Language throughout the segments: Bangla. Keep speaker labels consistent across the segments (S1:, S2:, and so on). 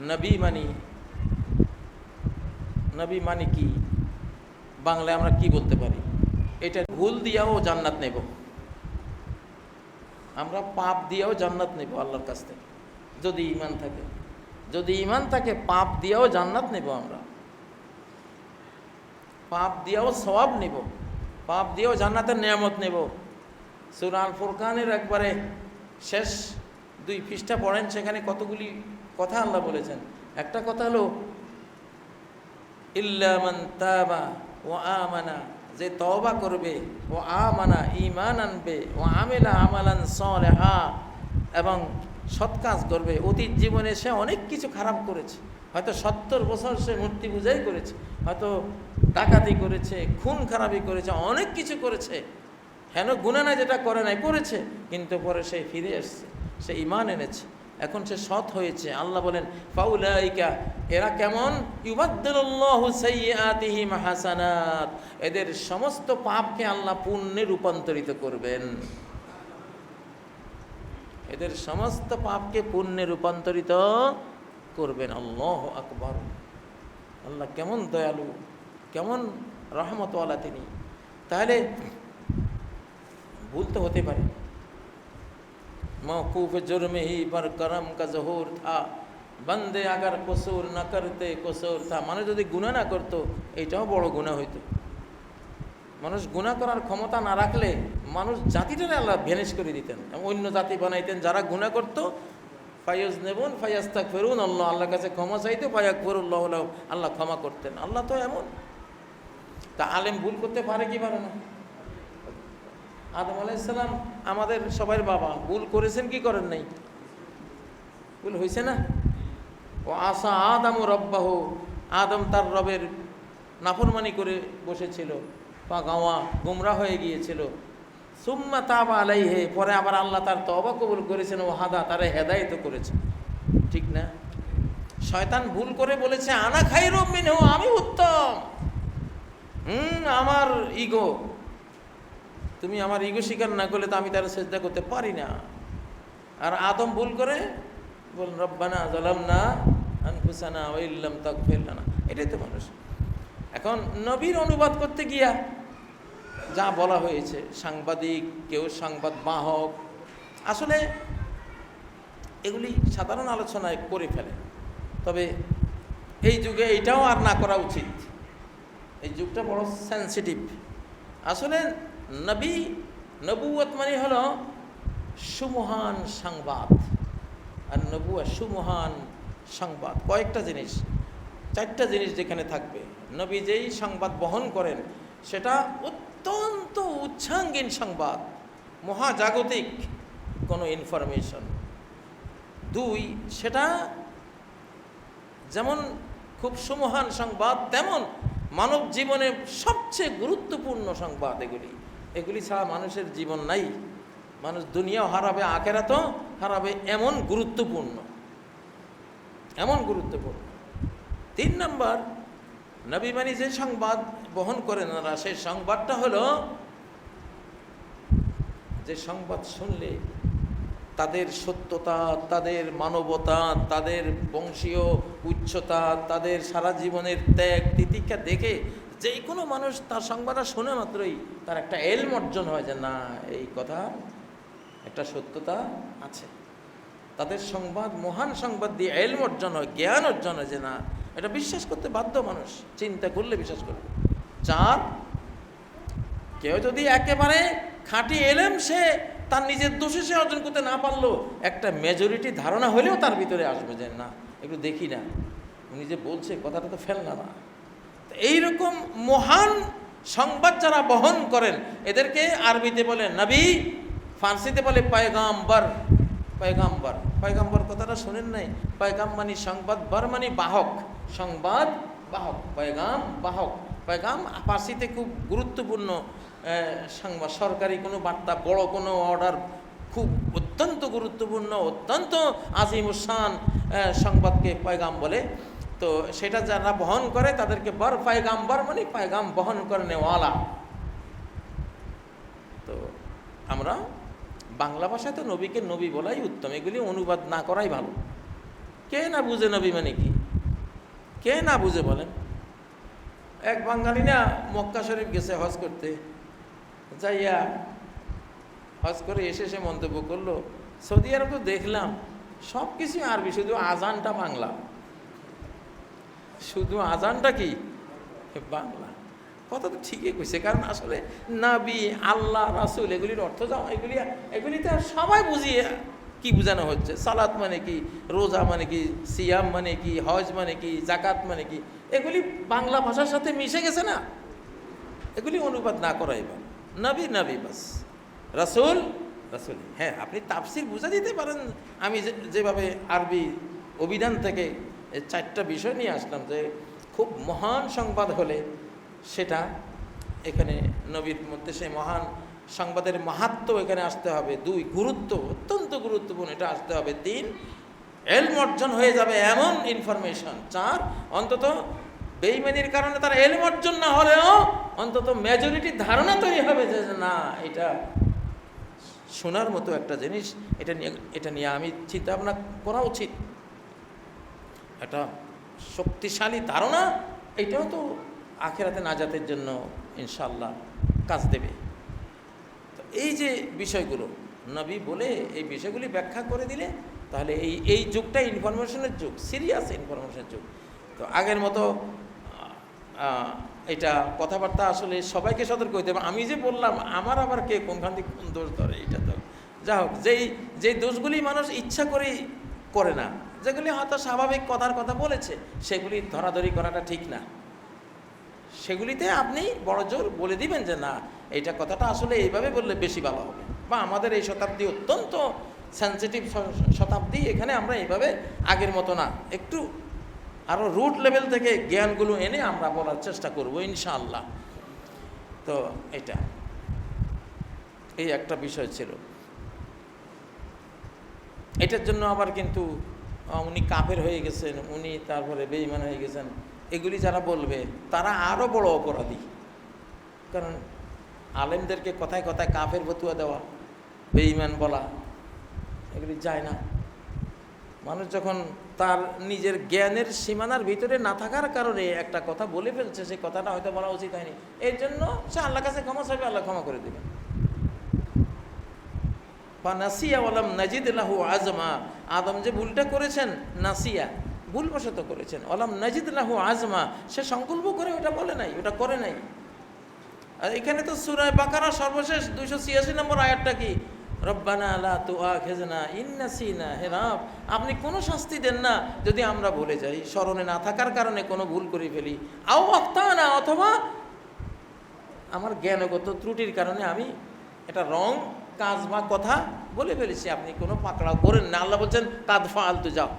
S1: নবী মানি, নবী মানে কি? বাংলায় আমরা কি বলতে পারি? এটা ভুল দিয়াও জান্নাত নেব। আমরা পাপ দিয়েও জান্নাত নেব আল্লাহর কাছ থেকে। যদি ইমান থাকে। যদি ইমান থাকে, পাপ দিয়েও জান্নাত নেব আমরা। পাপ দিয়েও সওয়াব নেব। পাপ দিয়েও জান্নাতের নিয়ামত নেব। সুরাল ফুরকানের একবারে শেষ দুই পৃষ্ঠা পড়েন, সেখানে কতগুলি কথা আল্লাহ বলেছেন। একটা কথা হলো ইল্লামান তাবা ও আমানা যে তওবা করবে ও আমানা ইমান আনবে ও আমেলা আমালান সলেহা এবং সৎ কাজ করবে। অতীত জীবনে সে অনেক কিছু খারাপ করেছে। হয়তো সত্তর বছর সে মূর্তি পূজাই করেছে, হয়তো ডাকাতি করেছে, খুন খারাপি করেছে, অনেক কিছু করেছে। হেন গুণা না যেটা করে নাই, করেছে, কিন্তু পরে সে ফিরে এসছে, সে ইমান এনেছে। এখন সে সৎ হয়েছে। আল্লাহ বলেন, ফাউলাইকা, এরা কেমন? হাসানাত এদের সমস্ত পাপকে আল্লাহ পুণ্যে রূপান্তরিত করবেন। এদের সমস্ত পাপকে পুণ্যে রূপান্তরিত করবেন। আল্লাহ আকবর। আল্লাহ কেমন দয়ালু, কেমন রহমতওয়ালা তিনি। তাহলে ভুল তো হতে পারে। मौकूफ जुर्म ही पर करम का जहूर था বন্দে আগার কসুর না করতে কসুর তা মানুষ যদি গুণা না করতো এইটাও বড় গুণা হইতো মানুষ গুণা করার ক্ষমতা না রাখলে মানুষ জাতিটারে আল্লাহ ভ্যানিশ করে দিতেন এবং অন্য জাতি বানাইতেন যারা গুণা করতো ফাইজ নেবুন ফাইয়াস্তাক ফেরুন আল্লাহ আল্লাহর কাছে ক্ষমা চাইতে ফায়াক ফেরুল্লাহ আল্লাহ ক্ষমা করতেন আল্লাহ তো এমন তা আলেম ভুল করতে পারে কি পারে না আদম আলাইসাল্লাম আমাদের সবার বাবা। ভুল করেছেন, কি করেন নাই? ভুল হয়েছে না? ও আশা আদম রব্বাহ, আদম তার রবের নাফরমানি করে বসেছিল। বা গাওয়া গুমরা হয়ে গিয়েছিল। সুম্মা তাবা আলাইহে, পরে আবার আল্লাহ তার তবা কবুল করেছেন, ও হাদা তারে হেদায়িত করেছে। ঠিক না? শয়তান ভুল করে বলেছে, আনা খাই রবিন আমি উত্তম। হুম, আমার ইগো। তুমি আমার ইগো স্বীকার না করলে তো আমি তার চেষ্টা করতে পারি না। আর আদম ভুল করে বল রব্বানা জলাম না আনফুসানা ওইল্লাম তক ফেললানা এটাই তো মানুষ। এখন নবীর অনুবাদ করতে গিয়া যা বলা হয়েছে, সাংবাদিক, কেউ সংবাদ বাহক আসলে এগুলি সাধারণ আলোচনায় করে ফেলে। তবে এই যুগে এইটাও আর না করা উচিত। এই যুগটা বড় সেন্সিটিভ আসলে নবী নবুয়ত মানে হলো সুমহান সংবাদ। আর নবুয়া সুমহান সংবাদ। কয়েকটা জিনিস, চারটা জিনিস যেখানে থাকবে। নবী যেই সংবাদ বহন করেন, সেটা অত্যন্ত উচ্ছাঙ্গীন সংবাদ, মহাজাগতিক কোনো ইনফরমেশন দুই, সেটা যেমন খুব সুমহান সংবাদ, তেমন মানব জীবনে সবচেয়ে গুরুত্বপূর্ণ সংবাদ এগুলি। এগুলি ছাড়া মানুষের জীবন নাই। মানুষ দুনিয়াও হারাবে আখেরা তো হারাবে, এমন গুরুত্বপূর্ণ। এমন গুরুত্বপূর্ণ। তিন নম্বর নবীমানি যে সংবাদ বহন করেন ওনারা, সেই সংবাদটা হলো, যে সংবাদ শুনলে তাদের সত্যতা, তাদের মানবতা, তাদের বংশীয় উচ্চতা, তাদের সারা জীবনের ত্যাগ তিতিক্ষা দেখে যে কোনো মানুষ তার সংবাদটা শোনে মাত্রই তার একটা এলম অর্জন হয় যে, না, এই কথা, একটা সত্যতা আছে। তাদের সংবাদ, মহান সংবাদ দিয়ে এলম অর্জন হয়, জ্ঞান অর্জন হয় যে, না, এটা বিশ্বাস করতে বাধ্য মানুষ, চিন্তা করলে বিশ্বাস করবে। চার, কেউ যদি একেবারে খাঁটি এলেম সে, তার নিজের দোষে সে অর্জন করতে না পারল, একটা মেজরিটি ধারণা হলেও তার ভিতরে আসবে যে, না, একটু দেখি না। উনি যে বলছে, কথাটা তো ফেলনা না। এইরকম মহান সংবাদ যারা বহন করেন, এদেরকে আরবিতে বলে নবী, ফার্সিতে বলে পয়গাম্বর পয়গাম্বর। পয়গাম্বর কথাটা শোনেন নাই? পয়গাম মানে সংবাদ, বর মানে বাহক, সংবাদ বাহক, পয়গাম বাহক। পয়গাম ফার্সিতে খুব গুরুত্বপূর্ণ সংবাদ, সরকারি কোনো বার্তা, বড় কোনো অর্ডার, খুব অত্যন্ত গুরুত্বপূর্ণ, অত্যন্ত আজিমুসান সংবাদকে পয়গাম বলে। তো সেটা যারা বহন করে তাদেরকে বর পায়গাম্বর মানে পায়গাম বহন করে নেওয়ালা তো আমরা বাংলা ভাষায় তো নবীকে নবী বলাই উত্তম, এগুলি অনুবাদ না করাই ভালো। কে না বুঝে নবী মানে কি? কে না বুঝে বলেন? এক বাঙালি না মক্কা শরীফ গেছে হজ করতে, যাইয়া হজ করে এসে সে মন্তব্য করল, সৌদি আরব তো দেখলাম সব কিছু আরবি, শুধু আজানটা বাংলা। শুধু আজানটা কি? বাংলা। কথা তো ঠিকই কইছে, কারণ আসলে নাবি, আল্লাহ, রাসুল, এগুলির অর্থ যাও এগুলি এগুলিতে সবাই বুঝিয়ে কি বোঝানো হচ্ছে? সালাত মানে কি? রোজা মানে কি? সিয়াম মানে কি? হজ মানে কি? জাকাত মানে কি? এগুলি বাংলা ভাষার সাথে মিশে গেছে না? এগুলি অনুবাদ না করাই বা নবী নবী বাস। রাসুল রাসুল। হ্যাঁ আপনি তাফসির বুঝা দিতে পারেন। আমি যেভাবে আরবি অভিধান থেকে এই চারটা বিষয় নিয়ে আসলাম যে খুব মহান সংবাদ হলে সেটা এখানে নবীর মধ্যে সেই মহান সংবাদের মাহাত্ম এখানে আসতে হবে, দুই গুরুত্ব, অত্যন্ত গুরুত্বপূর্ণ এটা আসতে হবে, তিন এলম অর্জন হয়ে যাবে এমন ইনফরমেশন চার অন্তত বেইমানির কারণে তার এলম অর্জন না হলেও অন্তত মেজরিটির ধারণা তৈরি হবে যে না, এটা শোনার মতো একটা জিনিস, এটা নিয়ে এটা নিয়ে আমি চিন্তা ভাবনা করা উচিত। একটা শক্তিশালী ধারণা, এটাও তো আখেরাতে নাজাতের জন্য ইনশাল্লাহ কাজ দেবে। তো এই যে বিষয়গুলো, নবী বলে এই বিষয়গুলি ব্যাখ্যা করে দিলে, তাহলে এই এই যুগটা ইনফরমেশনের যুগ সিরিয়াস ইনফরমেশনের যুগ। তো আগের মতো এটা কথাবার্তা আসলে সবাইকে সতর্ক হইতে আমি যে বললাম, আমার আবার কে কোনখান থেকে কোন দোষ ধরে, এটা তো যা হোক, যেই যেই দোষগুলি মানুষ ইচ্ছা করেই করে না যেগুলি হয়তো স্বাভাবিক কথার কথা বলেছে, সেগুলি ধরাধরি করাটা ঠিক না। সেগুলিতে আপনি বড় জোর বলে দিবেন যে, না, এইটা কথাটা আসলে এইভাবে বললে বেশি ভালো হবে। বা আমাদের এই শতাব্দী অত্যন্ত সেন্সিটিভ শতাব্দী, এখানে আমরা এইভাবে আগের মতো না। একটু আরও রুট লেভেল থেকে জ্ঞানগুলো এনে আমরা বলার চেষ্টা করব, ইনশাআল্লাহ। তো এটা। এই একটা বিষয় ছিল। এটার জন্য আবার কিন্তু উনি কাফের হয়ে গেছেন, উনি তারপরে বেইমান হয়ে গেছেন। এগুলি যারা বলবে, তারা আরও বড় অপরাধী। কারণ আলেমদেরকে কথায় কথায় কাফের বতুয়া দেওয়া বেইমান বলা, এগুলি যায় না। মানুষ যখন তার নিজের জ্ঞানের সীমানার ভিতরে না থাকার কারণে একটা কথা বলে ফেলছে সেই কথাটা হয়তো বলা উচিত হয়নি। এর জন্য সে আল্লাহ কাছে ক্ষমা চাইবে, আল্লাহ ক্ষমা করে দেবেন বা নাসিয়া ওয়ালাম নাজিদ লাহু আজমা, আদম যে ভুলটা করেছেন, নাসিয়া, ভুলবশত করেছেন ওলাম নাজিদ লাহু আজমা, সে সংকল্প করে ওটা বলে নাই, ওটা করে নাই। আর এখানে তো সুরায় বাকারা সর্বশেষ, দুইশো ছিয়াশি নম্বর আয়াতটা কি? রব্বানা লা তুআখিজনা ইন নাসিনা, হে রব, আপনি কোনো শাস্তি দেন না, যদি আমরা ভুলে যাই, স্মরণে না থাকার কারণে কোনো ভুল করে ফেলি। আও না অথবা আমার জ্ঞানগত ত্রুটির কারণে আমি এটা রং কাজ বা কথা বলে ফেলেছি, আপনি কোনো পাকড়াও করেন না। আল্লাহ বলছেন, কাদ ফালতু যাও।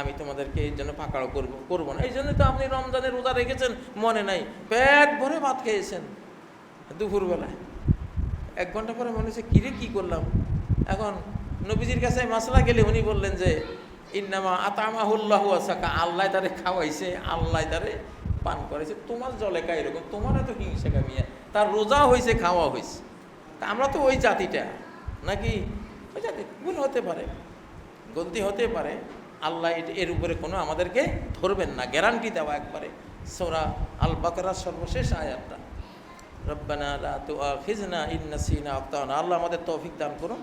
S1: আমি তোমাদেরকে এই জন্য পাকড়াও করব করব না। এই জন্য তো আপনি রমজানের রোজা রেখেছেন, মনে নাই। পেট ভরে ভাত খেয়েছেন দুপুরবেলায়। এক ঘণ্টা পরে মনে হচ্ছে, কিরে, কী করলাম? এখন নবীজির কাছে মাসলা গেলে উনি বললেন যে, ইন্নামা আতামাহুল্লাহু আসাকা আল্লাহ তারে খাওয়াইছে, আল্লাহ তারে পান করেছে তোমার জলেকা এরকম, তোমার এত হিংসা কামিয়া তার রোজা হয়েছে খাওয়া হয়েছে তা আমরা তো ওই জাতিটা। নাকি? ওই জাতি, ভুল হতে পারে। গলতি হতে পারে। আল্লাহ এর উপরে কোনো আমাদেরকে ধরবেন না। গ্যারান্টি দেওয়া একবারে। সোরা আল বাকরার সর্বশেষ আয়াতটা। রব্বানা লা তুআখিজনা ফিজনা ইন্নাসিনা আল্লাহ আমাদের তৌফিক দান করুন।